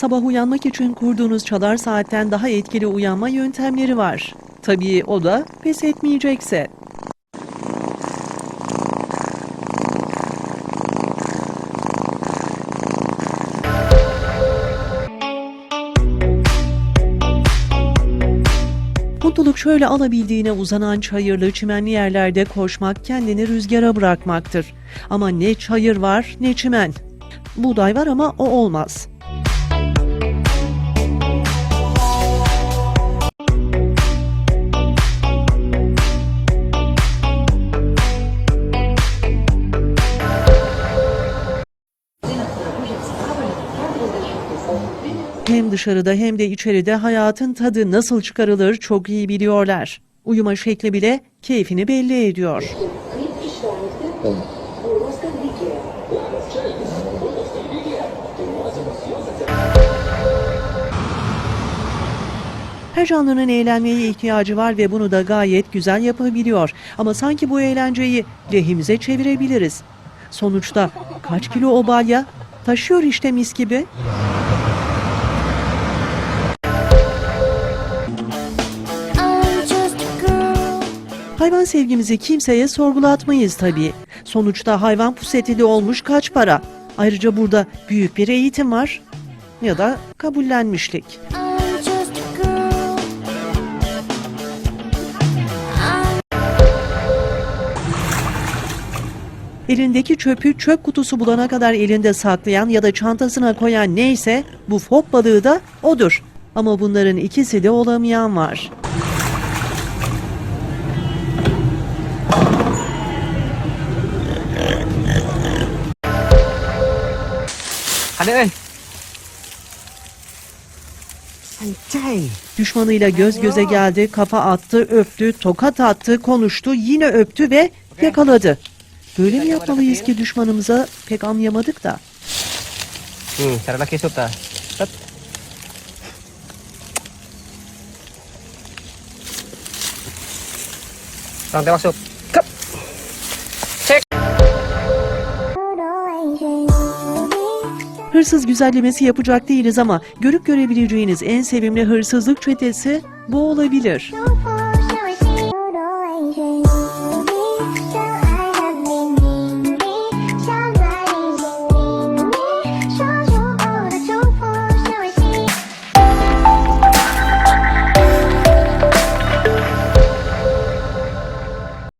Sabah uyanmak için kurduğunuz çalar saatten daha etkili uyanma yöntemleri var. Tabii o da pes etmeyecekse. Mutluluk şöyle alabildiğine uzanan çayırlı çimenli yerlerde koşmak kendini rüzgara bırakmaktır. Ama ne çayır var ne çimen. Buğday var ama o olmaz. Hem dışarıda hem de içeride hayatın tadı nasıl çıkarılır çok iyi biliyorlar. Uyuma şekli bile keyfini belli ediyor. Her canlının eğlenmeye ihtiyacı var ve bunu da gayet güzel yapabiliyor. Ama sanki bu eğlenceyi lehimize çevirebiliriz. Sonuçta kaç kilo o balya? Taşıyor işte mis gibi. Hayvan sevgimizi kimseye sorgulatmayız tabii. Sonuçta hayvan pusetili olmuş kaç para? Ayrıca burada büyük bir eğitim var ya da kabullenmişlik. Elindeki çöpü çöp kutusu bulana kadar elinde saklayan ya da çantasına koyan neyse bu fok balığı da odur. Ama bunların ikisi de olamayan var. Anh trai Düşmanıyla göz göze geldi, kafa attı, öptü, tokat attı, konuştu, yine öptü ve yakaladı. Böyle mi yapmalıyız ki düşmanımıza pek anlayamadık da. Hmm, cara Hırsız güzellemesi yapacak değiliz ama görüp görebileceğiniz en sevimli hırsızlık çetesi bu olabilir.